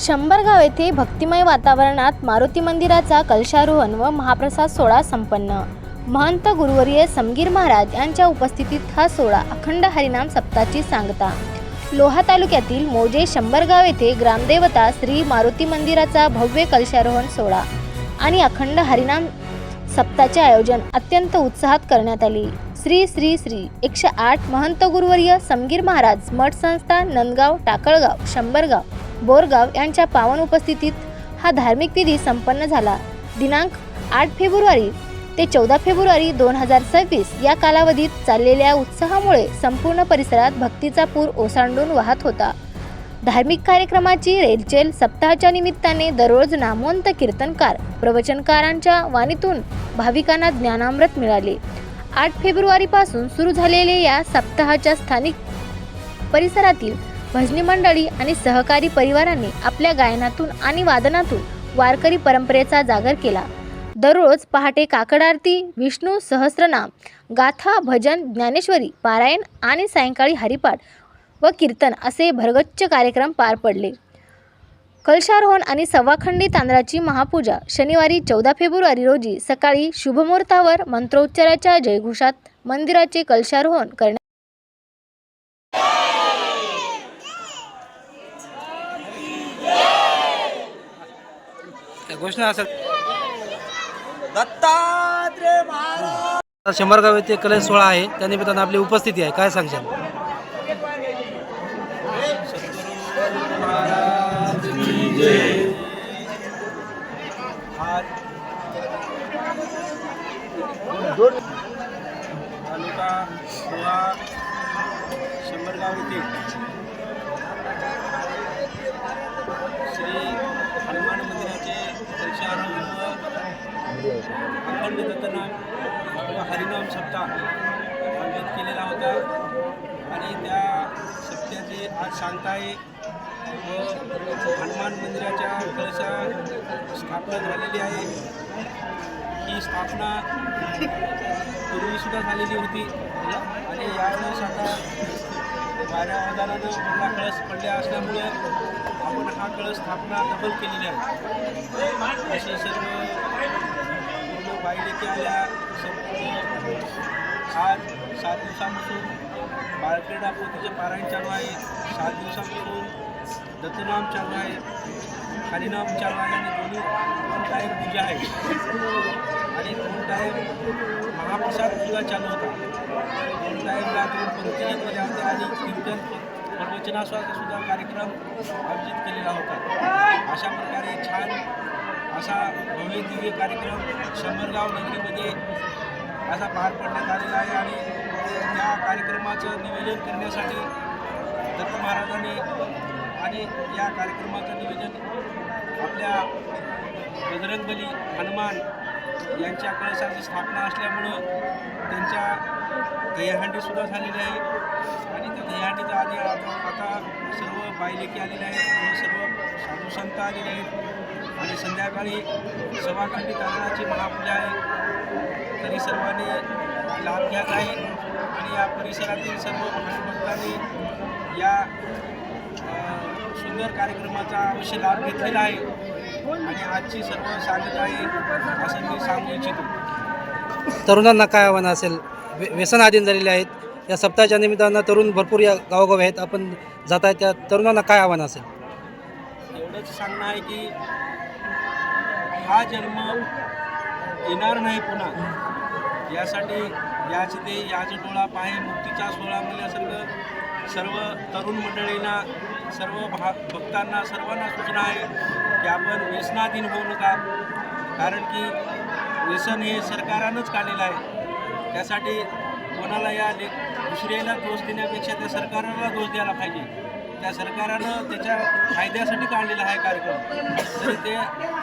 शंभरगाव येथे भक्तिमय वातावरणात मारुती मंदिराचा कलशारोहण व महाप्रसाद सोहळा संपन्न. महंत गुरुवर्य समगीर महाराज यांच्या उपस्थितीत हा सोहळा अखंड हरिनाम सप्ताची सांगता. लोहा तालुक्यातील मोजे शंभरगाव येथे ग्रामदेवता श्री मारुती मंदिराचा भव्य कलशारोहण सोहळा आणि अखंड हरिनाम सप्ताचे आयोजन अत्यंत उत्साहात करण्यात आले. श्री श्री श्री एकशे आठ महंत गुरुवर्य समगीर महाराज मठ संस्था नंदगाव टाकळगाव शंभरगाव बोरगाव यांच्या पावन उपस्थितीत हा धार्मिक विधी संपन्न झाला. दिनांक आठ फेब्रुवारी ते चौदा फेब्रुवारी दोन हजार सव्वीस या कालावधीत चाललेल्या उत्साहामुळे संपूर्ण परिसरात भक्तीचा पूर ओसांडून वाहत होता. धार्मिक कार्यक्रमाची रेलचेल सप्ताहाच्या निमित्ताने दररोज नामवंत कीर्तनकार प्रवचनकारांच्या वाणीतून भाविकांना ज्ञानामृत मिळाले. आठ फेब्रुवारीपासून सुरू झालेल्या या सप्ताहाच्या स्थानिक परिसरातील भजनी मंडळी आणि सहकारी परिवारांनी आपल्या गायनातून आणि वादनातून वारकरी परंपरेचा जागर केला. दररोज पहाटे काकड आरती विष्णू सहस्रनाम गाथा भजन ज्ञानेश्वरी पारायण आणि सायंकाळी हरिपाठ व कीर्तन असे भरगच्च कार्यक्रम पार पडले. कलशारोहण आणि सव्वाखंडी तांदळाची महापूजा शनिवारी चौदा फेब्रुवारी रोजी सकाळी शुभमुहूर्तावर मंत्रोच्चाराच्या जयघोषात मंदिराचे कलशारोहण करण्यात घोषणा असेल. दत्तात्रय महाराज. शंभरगाव येथे कलश सोहळा आहे. त्या निमित्तानं आपली उपस्थिती आहे. काय सांगशाल? तालुका गोवा शंभरगाव येथे श्री हनुमान मंदिराचे दर्शनारोहण व अखंड दत्तनाम व हरिनाम सप्ताह आयोजित केलेला होता. आणि त्या सप्त्याचे आज सांगता आहे व हनुमान मंदिराच्या कलशा स्थापना झालेली आहे. ही स्थापना पूर्वीसुद्धा झालेली होती. आणि यावेळेस आता वाऱ्या आधारानं पूर्ण कळस पडल्या असल्यामुळे आपण हा कळस स्थापना डबल केलेली आहे. असे सर्व पूर्ण बायलेकी आल्या संपूर्ण आज सात दिवसापासून बाळक्रीडा पोथीचे पारायण चालू आहे. सात दिवसापासून दत्तनाम चालू आहे. हरिनाम चालू आहे आणि दोन्ही दोन टाईम पूजा आहे. आणि दोन टाईम महाप्रसाद सुद्धा चालू होता. दोन टाईमला दोन पंक्ती आणि कीर्तन प्रवचनास्वाचा सुद्धा कार्यक्रम आयोजित केलेला होता. अशा प्रकारे छान असा भव्य दिव्य कार्यक्रम शंभरगाव नगरीमध्ये असा पार पडण्यात आलेला आहे आणि त्या कार्यक्रमाचं नियोजन करण्यासाठी दत्त महाराजांनी आणि या कार्यक्रमाचं नियोजन आपल्या बजरंगबली हनुमान यांच्या कळसाची स्थापना असल्यामुळं त्यांच्या दहीहंडीसुद्धा झालेली आहे. आणि त्या दहीहंडीचा आधी आता आता सर्व बायलेकी आलेले आहेत. सर्व साधू संत आलेले आहेत. आणि संध्याकाळी सभाखंडी तांदळाची महापूजा आहे. तरी सर्वांनी लाभ घ्यायचा आहे. आणि या परिसरातील सर्व महाभक्तांनी या सुंदर कार्यक्रमाचा अवश्य लाभ घेतलेला आहे. आणि आजची सर्व सांगत आहे असं मी सांगू इच्छितो तरुणांना काय आव्हान असेल? व्यसन आधीन झालेले आहेत. या सप्ताहाच्या निमित्तानं तरुण भरपूर या गावोगावी आहेत. आपण जात आहे त्या तरुणांना काय आव्हान असेल? एवढंच सांगणं आहे की हा जन्म येणार नाही पुन्हा. यासाठी याच ते याच डोळा पाहे मुक्तीचा सोहळा सर्व सर्व तरुण मंडळींना सर्व भा भक्तांना सर्वांना सूचना आहे की आपण व्यसनाधीन होऊ नका. कारण की व्यसन हे सरकारानंच काढलेलं आहे. त्यासाठी कोणाला या ले दुसऱ्याला दोष देण्यापेक्षा त्या सरकारला दोष द्यायला पाहिजे. त्या सरकारानं त्याच्या फायद्यासाठी काढलेला आहे कार्यक्रम. तर ते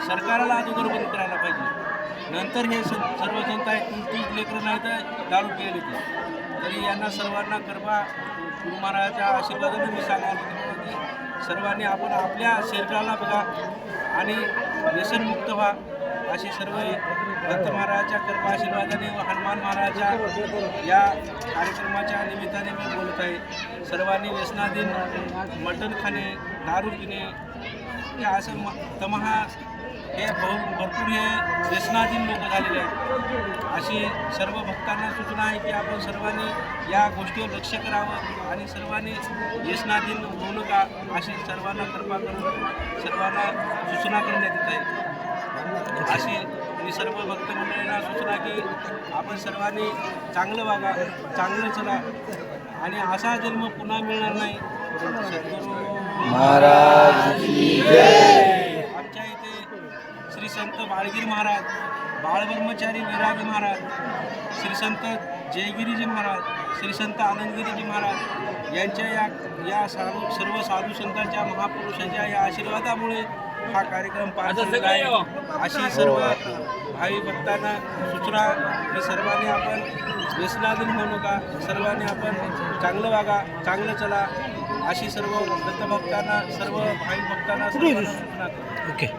सरकाराला अगोदर बंद करायला पाहिजे. नंतर हे स सर्व जनता आहे तू लेकरं नाही तर दारू पिले तरी यांना सर्वांना कृपा गुरु महाराजाच्या आशीर्वादाने मी सांगायला सर्वांनी आपण आपल्या शरीराला बघा आणि व्यसनमुक्त व्हा असे सर्व दत्त महाराजाच्या कृपा आशीर्वादाने व हनुमान महाराजाच्या या कार्यक्रमाच्या निमित्ताने मी बोलत आहे. सर्वांनी व्यसनाधीन मटण खाणे दारू पिणे हे असं म तमहा हे बहु भरपूर हे व्यसनाधीन लोक झालेले आहेत. अशी सर्व भक्तांना सूचना आहे की आपण सर्वांनी या गोष्टीवर लक्ष करावं आणि सर्वांनी व्यसनाधीन होऊ नका अशी सर्वांना कृपा करून सर्वांना सूचना करण्यात येत आहे. अशी मी सर्व भक्त मंडळींना सूचना की आपण सर्वांनी चांगलं वागा चांगलं चला आणि असा जन्म पुन्हा मिळणार नाही. महाराज. संत बाळगीर महाराज बाळब्रह्मचारी विरागी महाराज श्री संत जयगिरीजी महाराज श्री संत आनंदगिरीजी महाराज यांच्या या या साधू सर्व साधू संतांच्या महापुरुषांच्या या आशीर्वादामुळे हा कार्यक्रम पार आहे. अशी सर्व भावी भक्तांना सूचना की सर्वांनी आपण व्यसनाधीन होऊ नका. सर्वांनी आपण चांगलं वागा चांगलं चला. अशी सर्व दत्तभक्तांना सर्व भावी भक्तांना सूचना ओके.